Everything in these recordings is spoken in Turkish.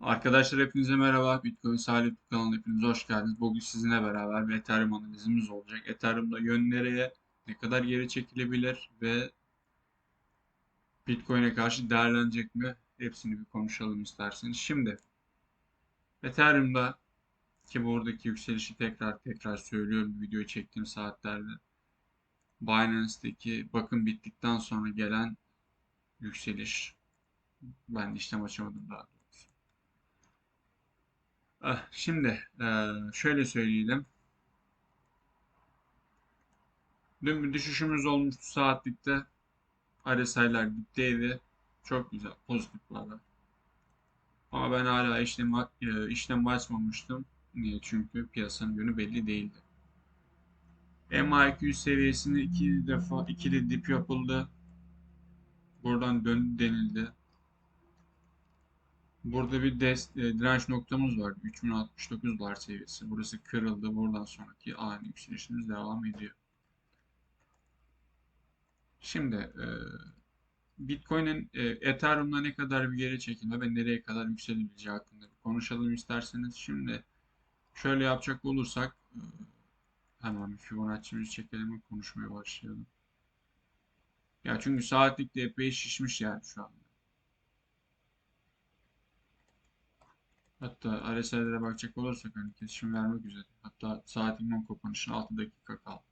Arkadaşlar hepinize merhaba. Bitcoin Salih kanalına hepiniz hoş geldiniz. Bugün sizinle beraber bir Ethereum analizimiz olacak. Ethereum'da yön nereye, ne kadar geri çekilebilir ve Bitcoin'e karşı değerlenecek mi? Hepsini bir konuşalım isterseniz. Şimdi Ethereum'da ki buradaki yükselişi tekrar tekrar söylüyorum videoyu çektiğim saatlerde. Binance'deki bakım bittikten sonra gelen yükseliş. Ben işlem açamadım daha. Ah, Şimdi eee, şöyle söyleyelim. Dün bir düşüşümüz olmuştu saatlikte. RSI'ler dipteydi. Çok güzel, pozitif bir haber. Ama ben hala işlem, eee, işlem açmamıştım. Niye? Çünkü piyasanın yönü belli değildi. MA200 seviyesinde iki defa ikili dip yapıldı. Buradan döndü denildi. Burada bir des, e, direnç noktamız var. 3069 dolar seviyesi. Burası kırıldı. Buradan sonraki ani yükselişimiz devam ediyor. Şimdi e, Bitcoin'in e, Ethereum'da ne kadar bir geri çekilme ve nereye kadar yükselebileceği hakkında konuşalım isterseniz. Şimdi şöyle yapacak olursak e, hemen Fibonacci'mizi çekelim ve konuşmaya başlayalım. Ya çünkü saatlikte epey şişmiş yani şu anda. Hatta RSI'lere bakacak olursak hani kesişim vermek üzere. Hatta saatin non kapanışına 6 dakika kaldı.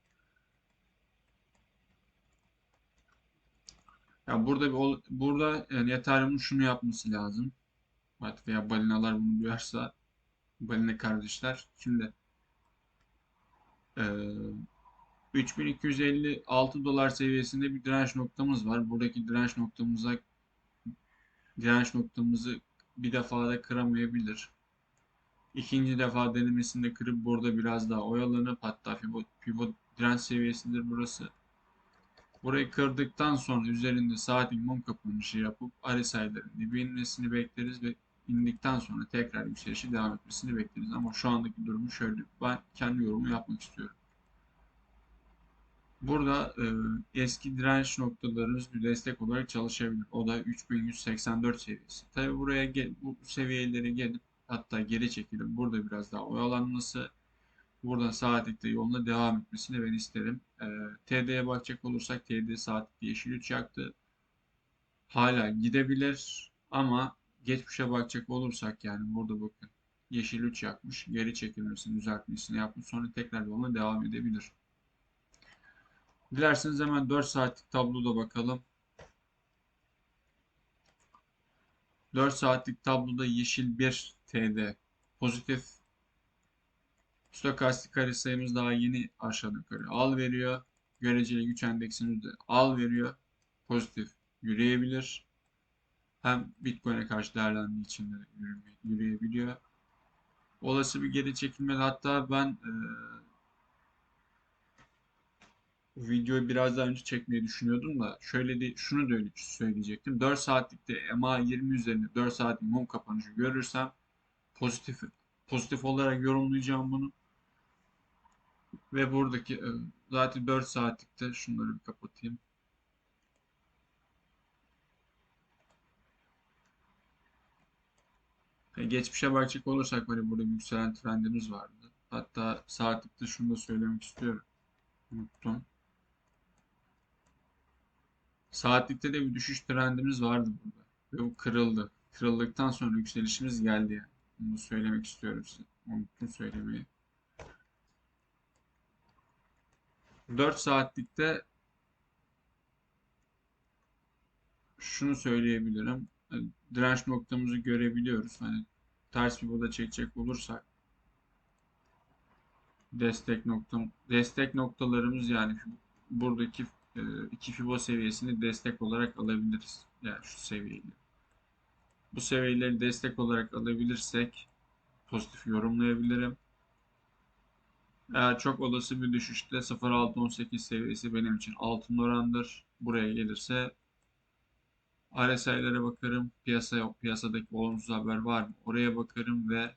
Ya burada bir burada yani Ethereum'un şunu yapması lazım. Artık veya balinalar bunu duyarsa balina kardeşler. Şimdi eee 3256 dolar seviyesinde bir direnç noktamız var. Buradaki direnç noktamıza direnç noktamızı bir defada kıramayabilir. İkinci defa denemesinde kırıp burada biraz daha oyalanıp hatta pivot, pivot direnç seviyesidir burası. Burayı kırdıktan sonra üzerinde saatlik mum kapanışı yapıp RSI'lerin dibe inmesini bekleriz ve indikten sonra tekrar yükselişi devam etmesini bekleriz. Ama şu andaki durumu şöyle ben kendi yorumu yapmak istiyorum. Burada e, eski direnç noktalarımız bir destek olarak çalışabilir. O da 3184 seviyesi. Tabi buraya gel, bu seviyeleri gelip hatta geri çekilip burada biraz daha oyalanması buradan saatlikte yoluna devam etmesini ben isterim. E, TD'ye bakacak olursak TD saatlikte yeşil 3 yaktı. Hala gidebilir ama geçmişe bakacak olursak yani burada bakın yeşil 3 yakmış. Geri çekilmesini düzeltmesini yapmış. Sonra tekrar yoluna devam edebilir. Dilerseniz hemen 4 saatlik tabloda bakalım. 4 saatlik tabloda yeşil 1 TD pozitif. Stokastik kare sayımız daha yeni aşağı yukarı al veriyor. Göreceli güç endeksimiz de al veriyor. Pozitif yürüyebilir. Hem Bitcoin'e karşı değerlendiği için de yürüyebiliyor. Olası bir geri çekilme hatta ben e, bu videoyu biraz daha önce çekmeyi düşünüyordum da şöyle de şunu da öyle söyleyecektim. 4 saatlikte MA 20 üzerinde 4 saatlik mum kapanışı görürsem pozitif pozitif olarak yorumlayacağım bunu. Ve buradaki e, zaten 4 saatlikte şunları bir kapatayım. E, geçmişe bakacak olursak hani burada yükselen trendimiz vardı. Hatta saatlikte şunu da söylemek istiyorum. Unuttum. Saatlikte de bir düşüş trendimiz vardı burada. Ve bu kırıldı. Kırıldıktan sonra yükselişimiz geldi yani. Bunu söylemek istiyorum size. Unuttum söylemeyi. 4 saatlikte şunu söyleyebilirim. Direnç noktamızı görebiliyoruz. Hani ters bir boda çekecek olursak destek noktam destek noktalarımız yani buradaki e, iki Fibo seviyesini destek olarak alabiliriz. Yani şu seviyeyi. Bu seviyeleri destek olarak alabilirsek pozitif yorumlayabilirim. Eğer çok olası bir düşüşte 0.618 seviyesi benim için altın orandır. Buraya gelirse RSI'lere bakarım. Piyasa yok. Piyasadaki olumsuz haber var mı? Oraya bakarım ve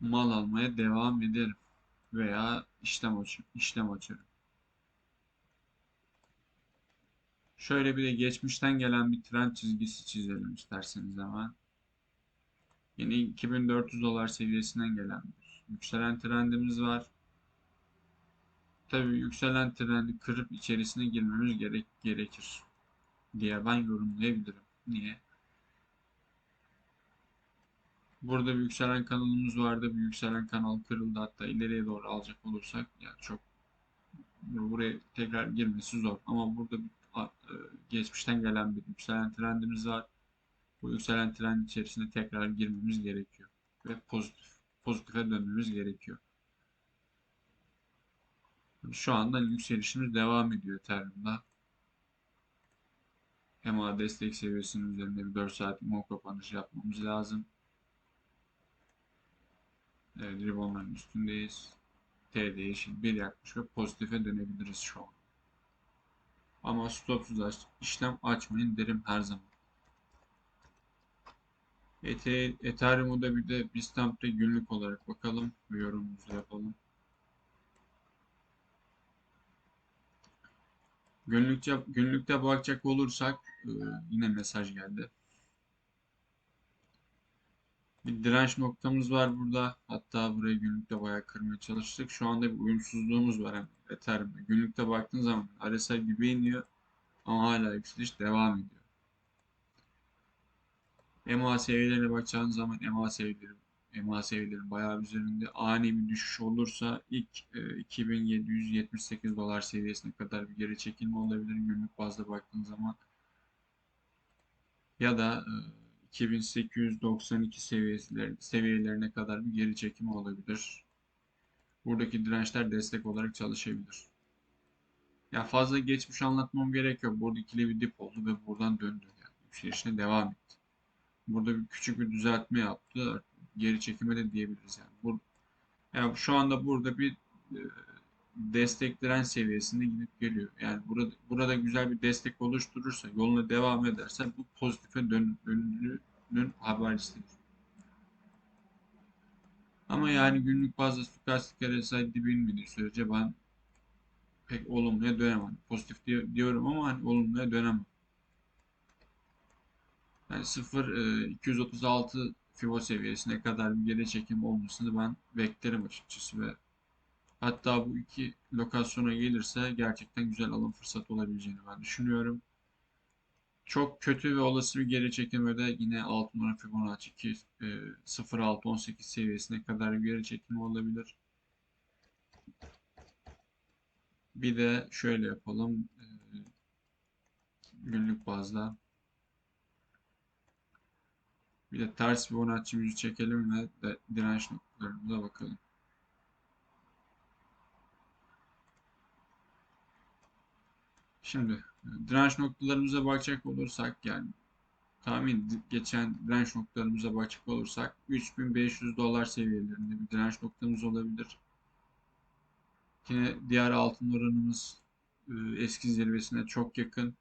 mal almaya devam ederim. Veya işlem açarım. işlem açarım. Şöyle bir de geçmişten gelen bir trend çizgisi çizelim isterseniz hemen. Yine 2400 dolar seviyesinden gelen yükselen trendimiz var. Tabii yükselen trendi kırıp içerisine girmemiz gerek gerekir diye ben yorumlayabilirim. Niye? Burada bir yükselen kanalımız vardı. Bir yükselen kanal kırıldı. Hatta ileriye doğru alacak olursak yani çok buraya tekrar girmesi zor. Ama burada bir geçmişten gelen bir yükselen trendimiz var. Bu yükselen trend içerisinde tekrar girmemiz gerekiyor. Ve pozitif pozitife dönmemiz gerekiyor. Şu anda yükselişimiz devam ediyor Ethereum'da. EMA destek seviyesinin üzerinde bir 4 saat mum kapanışı yapmamız lazım. Evet, ribbonların üstündeyiz. TD yeşil 1 yakmış ve pozitife dönebiliriz şu an. Ama stopsuz işlem açmayın derim her zaman. Ethereum'da bir de Bistamp'ta günlük olarak bakalım ve yorumumuzu yapalım. Günlükçe, günlükte bakacak olursak e, yine mesaj geldi. Bir direnç noktamız var burada. Hatta burayı günlükte bayağı kırmaya çalıştık. Şu anda bir uyumsuzluğumuz var hem Ethereum'da. Günlükte baktığın zaman RSI gibi iniyor ama hala yükseliş devam ediyor. EMA seviyelerine bakacağınız zaman EMA seviyeleri EMA seviyeleri bayağı üzerinde ani bir düşüş olursa ilk e, 2778 dolar seviyesine kadar bir geri çekilme olabilir günlük bazda baktığın zaman ya da e, 2892 seviyelerine, kadar bir geri çekimi olabilir. Buradaki dirençler destek olarak çalışabilir. Ya fazla geçmiş anlatmam gerek yok. Burada ikili bir dip oldu ve buradan döndü. Yani yükselişine devam etti. Burada bir küçük bir düzeltme yaptı. Geri çekime de diyebiliriz yani. Bu, yani şu anda burada bir e, destek seviyesinde gidip geliyor. Yani burada burada güzel bir destek oluşturursa, yoluna devam ederse bu pozitife dön, döndüğünün habercisidir. Ama yani günlük bazı stokastik RSI dibinmediği sürece ben pek olumluya dönemem. Pozitif diyorum ama hani olumluya dönemem. Yani 0 236 e, Fibo seviyesine kadar bir geri çekim olmasını ben beklerim açıkçası ve hatta bu iki lokasyona gelirse gerçekten güzel alım fırsatı olabileceğini ben düşünüyorum. Çok kötü ve olası bir geri çekimde de yine 6 numara Fibonacci 2 0.6-18 seviyesine kadar bir geri çekimi olabilir. Bir de şöyle yapalım. E, günlük bazda bir de ters Fibonacci'mizi çekelim ve direnç noktalarımıza bakalım. Şimdi direnç noktalarımıza bakacak olursak yani tahmin geçen direnç noktalarımıza bakacak olursak 3500 dolar seviyelerinde bir direnç noktamız olabilir. Yine diğer altın oranımız e, eski zirvesine çok yakın.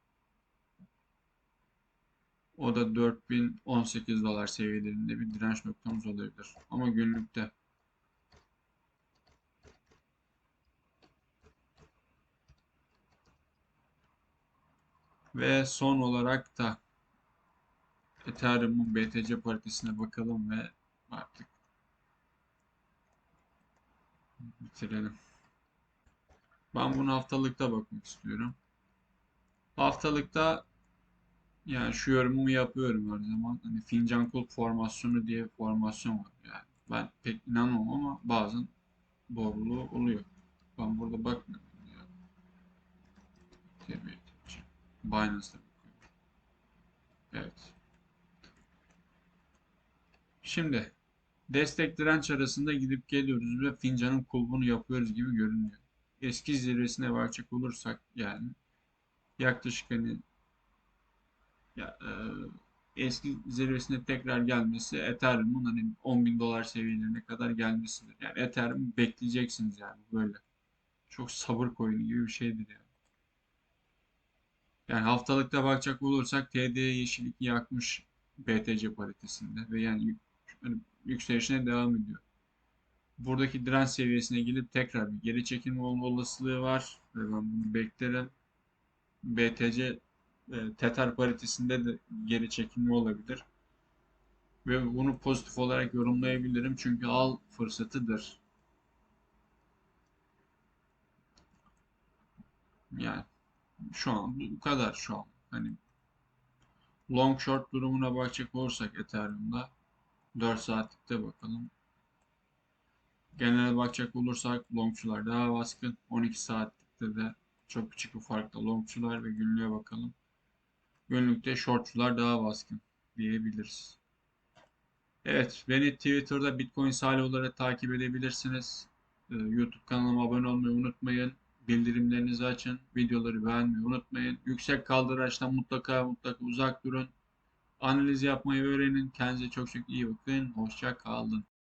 O da 4018 dolar seviyelerinde bir direnç noktamız olabilir. Ama günlükte Ve son olarak da Ethereum'un BTC paritesine bakalım ve artık bitirelim. Ben bunu haftalıkta bakmak istiyorum. Haftalıkta yani şu yorumumu yapıyorum her zaman. Hani fincan kulp formasyonu diye bir formasyon var. Yani ben pek inanmam ama bazen doğruluğu oluyor. Ben burada bakmıyorum. Ya. Tabii. Binance'da. Evet. Şimdi destek direnç arasında gidip geliyoruz ve fincanın kulbunu yapıyoruz gibi görünüyor. Eski zirvesine varacak olursak yani yaklaşık hani ya, e, eski zirvesine tekrar gelmesi Ethereum'un hani 10 bin dolar seviyelerine kadar gelmesidir. Yani Ethereum bekleyeceksiniz yani böyle. Çok sabır koyunu gibi bir şeydir yani. Yani haftalıkta bakacak olursak TD yeşil 2 yakmış BTC paritesinde ve yani yükselişine devam ediyor. Buradaki direnç seviyesine gelip tekrar bir geri çekilme olma olasılığı var ve ben bunu beklerim. BTC e, Tether paritesinde de geri çekilme olabilir. Ve bunu pozitif olarak yorumlayabilirim çünkü al fırsatıdır. Yani şu an bu kadar şu an. Hani long short durumuna bakacak olursak Ethereum'da 4 saatlikte bakalım. Genele bakacak olursak longçular daha baskın. 12 saatlikte de çok küçük bir farkla longçular ve günlüğe bakalım. Günlükte shortçular daha baskın diyebiliriz. Evet, beni Twitter'da Bitcoin Salih olarak takip edebilirsiniz. Ee, YouTube kanalıma abone olmayı unutmayın. Bildirimlerinizi açın. Videoları beğenmeyi unutmayın. Yüksek kaldıraçtan mutlaka mutlaka uzak durun. Analiz yapmayı öğrenin. Kendinize çok çok iyi bakın. Hoşça kalın.